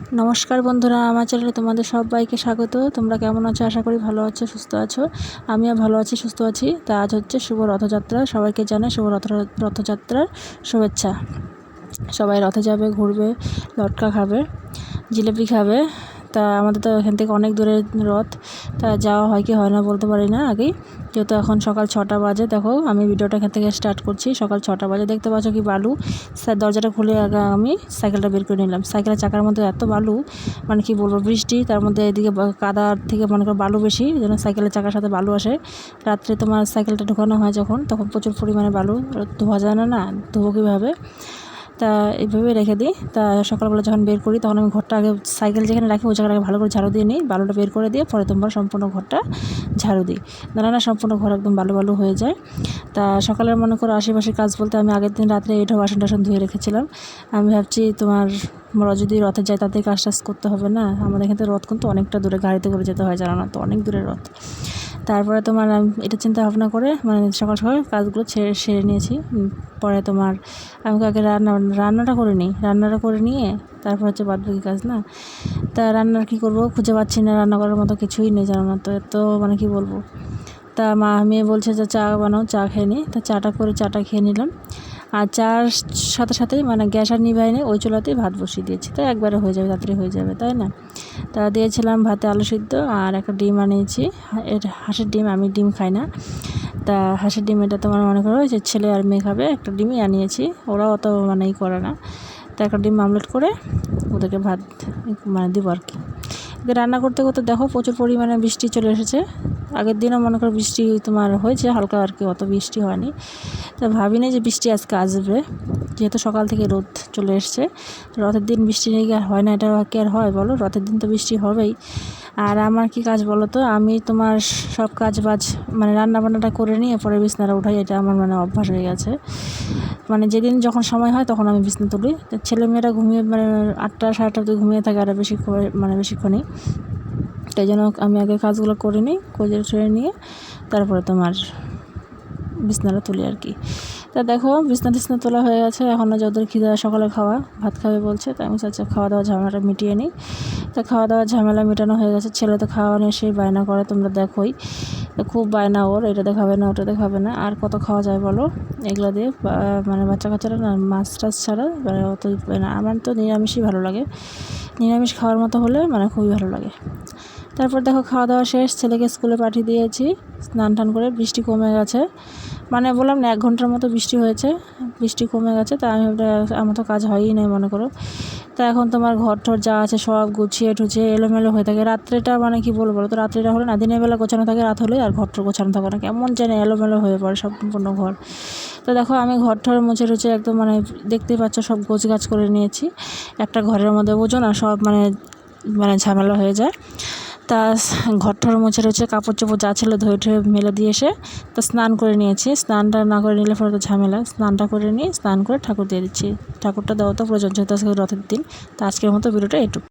নমস্কার বন্ধুরা, আমার চ্যানেলে তোমাদের সবাইকে স্বাগত। তোমরা কেমন আছো? আশা করি ভালো আছো, সুস্থ আছো। আমিও ভালো আছি, সুস্থ আছি। তা আজ হচ্ছে শুভ রথযাত্রা। সবাইকে জানে শুভ রথ, রথযাত্রার শুভেচ্ছা। সবাই রথে যাবে, ঘুরবে, লটকা খাবে, জিলিপি খাবে তা আমাদের তো এখান থেকে অনেক দূরের রথ, তা যাওয়া হয় কি হয় না বলতে পারি না আগেই। যেহেতু এখন সকাল ছটা বাজে, দেখো আমি ভিডিওটা এখান থেকে স্টার্ট করছি। সকাল ছটা বাজে, দেখতে পাচ্ছ কি বালু? স্যার দরজাটা খুলে আগে আমি সাইকেলটা বের করে নিলাম। সাইকেলের চাকার মধ্যে এত বালু মানে কি বলব, বৃষ্টি, তার মধ্যে এদিকে কাদার থেকে মনে করো বালু বেশি যেন সাইকেলের চাকার সাথে বালু আসে। রাত্রে তোমার সাইকেলটা ঢুকানো হয় যখন, তখন প্রচুর পরিমাণে বালু, ধোয়া যায় না না? ধোবো কীভাবে? তা এইভাবে রেখে দিই। তা সকালবেলা যখন বের করি তখন আমি ঘরটা আগে সাইকেল যেখানে রাখি ওই জায়গাটাকে ভালো করে ঝাড়ু দিয়ে নিই, বালুটা বের করে দিয়ে পরে তোমার সম্পূর্ণ ঘরটা ঝাড়ু দিই। না না সম্পূর্ণ ঘর একদম বালু বালু হয়ে যায়। তা সকালের মনে করো আশেপাশে কাজ বলতে আমি আগের দিন রাত্রে এটাও বাসন টাসন ধুয়ে রেখেছিলাম। আমি ভাবছি তোমার আমরা যদি রথে যাই তাদের কাজ টাজ করতে হবে না? আমাদের এখান থেকে রথ কিন্তু অনেকটা দূরে, গাড়িতে করে যেতে হয় জানো না তো, অনেক দূরে রথ। তারপরে তোমার আমি এটা চিন্তা ভাবনা করে মানে সকাল সকাল কাজগুলো ছেড়ে, সেরে নিয়েছি। পরে তোমার আমি আগে রান্না, রান্নাটা করে নিই। রান্নাটা করে নিয়ে তারপর হচ্ছে বাদ বাকি কাজ, না? তা রান্নার কী করব? খুঁজে পাচ্ছি না, রান্না করার মতো কিছুই নেই জানো না তো এত মানে কী বলব? তা মা, মেয়ে বলছে যে চা বানাও, চা খেয়ে নিই তা চাটা করে, চাটা খেয়ে নিলাম। আর চার সাথে সাথেই মানে গ্যাস আর নিভাই নেই ওই চুলাতেই ভাত বসিয়ে দিয়েছি। তো একবারে হয়ে যাবে, তাড়াতাড়ি হয়ে যাবে, তাই না? তা দিয়েছিলাম ভাতে আলু সিদ্ধ আর একটা ডিম আনিয়েছি। এর হাঁসের ডিম আমি ডিম খাই না। তা হাঁসের ডিম এটা তোমার মনে করো যে ছেলে আর মেয়ে খাবে, একটা ডিমই আনিয়েছি। ওরা অত মানে ই করে না। তা একটা ডিম আমলেট করে ওদেরকে ভাত মানে দিব আর কি। রান্না করতে করতে দেখো প্রচুর পরিমাণে বৃষ্টি চলে এসেছে। আগের দিনও মনে করো বৃষ্টি তোমার হয়েছে, হালকা আর কি অত বৃষ্টি হয়নি। তো ভাবিনি যে বৃষ্টি আজকে আসবে। যেহেতু সকাল থেকে রোদ চলে এসছে, রথের দিন বৃষ্টি নেই হয় না এটা কি আর হয় বলো? রথের দিন তো বৃষ্টি হবেই। আর আমার কি কাজ বলো তো? আমি তোমার সব কাজ বাজ মানে রান্না বান্নাটা করে নিয়ে পরে বিছনাটা উঠাই, এটা আমার মানে অভ্যাস হয়ে গেছে। মানে যেদিন যখন সময় হয় তখন আমি বিছনা তুলি। তো ছেলেমেয়েরা ঘুমিয়ে মানে আটটা, সাড়ে আটটা ঘুমিয়ে থাকে আর বেশি মানে বেশিক্ষণই। তাই জন্য আমি আগে কাজগুলো করে নিই কোজে টুরে নিয়ে তারপরে তোমার বিছনাটা তুলি আর কি। তা দেখো, বিছনা টিছনা তোলা হয়ে গেছে। এখনও যদের খিদা সকালে খাওয়া। ভাত খাবে বলছে, তাই আমি চাচ্ছি খাওয়া দাওয়া ঝামেলাটা মিটিয়ে নিই। তা খাওয়া দাওয়া ঝামেলা মেটানো হয়ে গেছে, ছেলে তো খাওয়া নিয়ে সেই বায়না করে, তোমরা দেখোই। খুব বায়না ওর, এটা দেখাবে না, ওটা দেখাবে না। আর কত খাওয়া যায় বলো? এগুলো দিয়ে মানে বাচ্চা কাচ্চারা না, মাছ টাছ ছাড়া মানে অত না আমার তো নিরামিষই ভালো লাগে। নিরামিষ খাওয়ার মতো হলে মানে খুবই ভালো লাগে। তারপর দেখো খাওয়া দাওয়া শেষ, ছেলেকে স্কুলে পাঠিয়ে দিয়েছি স্নান টান করে, বৃষ্টি কমে গেছে। মানে বললাম না, এক ঘণ্টার মতো বৃষ্টি হয়েছে, বৃষ্টি কমে গেছে, তা আমি আমার তো কাজ হয়ই নাই মনে করো। তা এখন তোমার ঘর ঠর যা আছে সব গুছিয়ে টুছিয়ে এলোমেলো হয়ে থাকে। রাত্রেটা মানে কি বলব বলো তো? রাত্রিটা হলে না, দিনের বেলা গোছানো থাকে, রাত হলে আর ঘর ঠর গোছানো থাকে না। কেমন যেন এলোমেলো হয়ে পড়ে সম্পূর্ণ ঘর। তো দেখো, আমি ঘর ঠর মুছে টুছে একদম মানে দেখতেই পাচ্ছ, সব গোছ গাছ করে নিয়েছি। একটা ঘরের মধ্যে বোঝো না সব মানে মানে ঝামেলা হয়ে যায়। তা ঘর ঠর মুছে রয়েছে, কাপড় চোপড় যা ছিল ধুয়ে ঠুয়ে মেলে দিয়ে এসে তা স্নান করে নিয়েছি। স্নানটা না করে নিলে পরে তো ঝামেলা। স্নানটা করে নিয়ে স্নান করে ঠাকুর দিয়ে দিচ্ছি। ঠাকুরটা দেওয়া তো প্রয়োজন যেহেতু আজকে রথের দিন। তা আজকের মতো ভিডিওটা এটুকু।